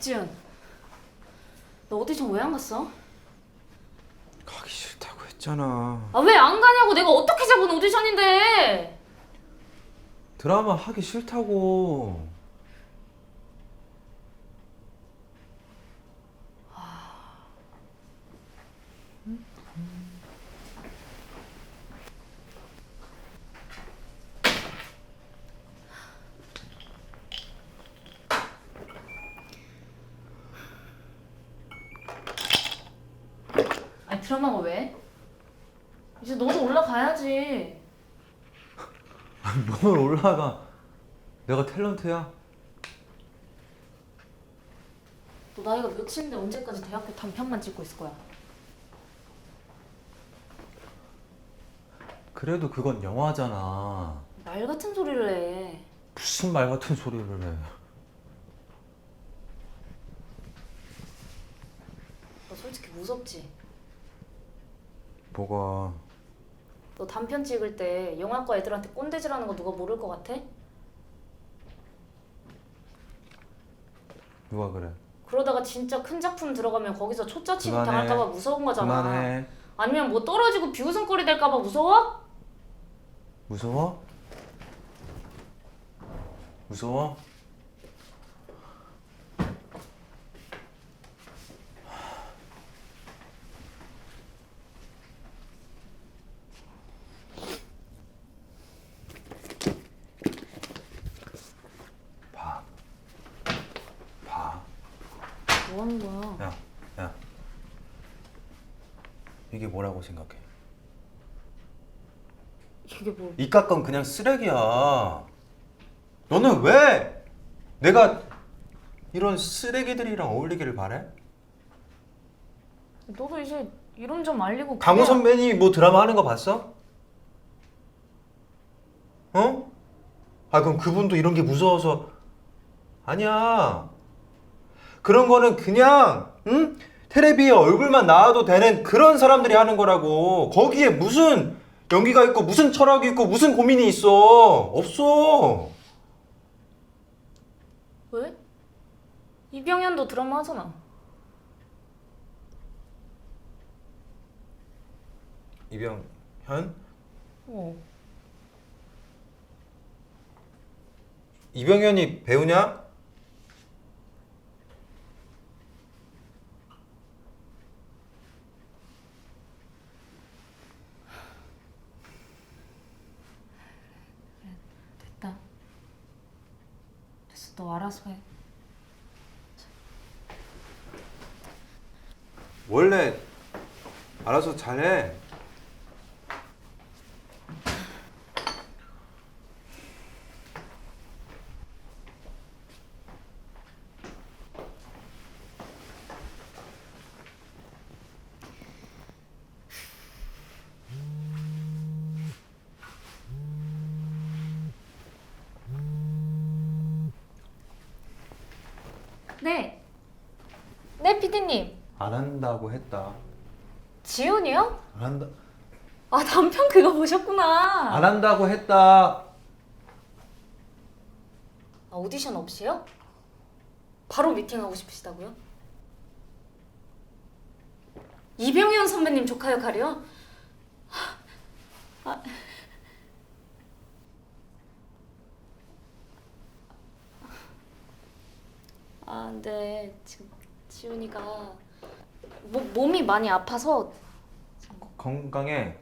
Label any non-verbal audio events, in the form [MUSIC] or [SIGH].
박지윤 너 오디션 왜 안 갔어? 가기 싫다고 했잖아. 아 왜 안 가냐고 내가 어떻게 잡은 오디션인데 드라마 하기 싫다고. 드라마가 왜? 이제 너도 올라가야지 [LAUGHS] 뭘 올라가? 내가 탤런트야. 너 나이가 몇인데 언제까지 대학교 단편만 찍고 있을 거야 그래도 그건 영화잖아. 말 같은 소리를 해 무슨 말 같은 소리를 해. 너 솔직히 무섭지? 뭐가? 너 단편 찍을 때 영화과 애들한테 꼰대질하는 거 누가 모를 것 같아? 누가 그래? 그러다가 진짜 큰 작품 들어가면 거기서 초짜 취급 그만해. 당할까봐 무서운 거잖아 그만해. 아니면 뭐 떨어지고 비웃음거리 될까봐 무서워? 무서워? 무서워? 봐. 봐. 뭐 거야? 야, 야. 이게 뭐라고 생각해? 이게 뭐 이깟 건 그냥 쓰레기야. 너는 왜 내가 이런 쓰레기들이랑 어울리기를 바래? 너도 이제 이름 좀 알리고 강호 그래야- 선배님 뭐 드라마 하는 거 봤어? 어? 아 그럼 그분도 이런 게 무서워서 아니야. 그런 거는 그냥 응? 텔레비에 얼굴만 나와도 되는 그런 사람들이 하는 거라고. 거기에 무슨 연기가 있고 무슨 철학이 있고 무슨 고민이 있어? 없어. 왜? 이병현도 드라마 하잖아 이병현? 어 이병현이 배우냐? 너 알아서 해 원래 알아서 잘해. 네. 네, 피디님. 안 한다고 했다. 지훈이요? 안 한다. 아, 남편 그거 보셨구나. 안 한다고 했다. 아, 오디션 없이요? 바로 미팅하고 싶으시다고요? 이병현 선배님 조카 역할이요? 아, 아, 근데 지금 지훈이가 뭐, 몸이 많이 아파서 건강해.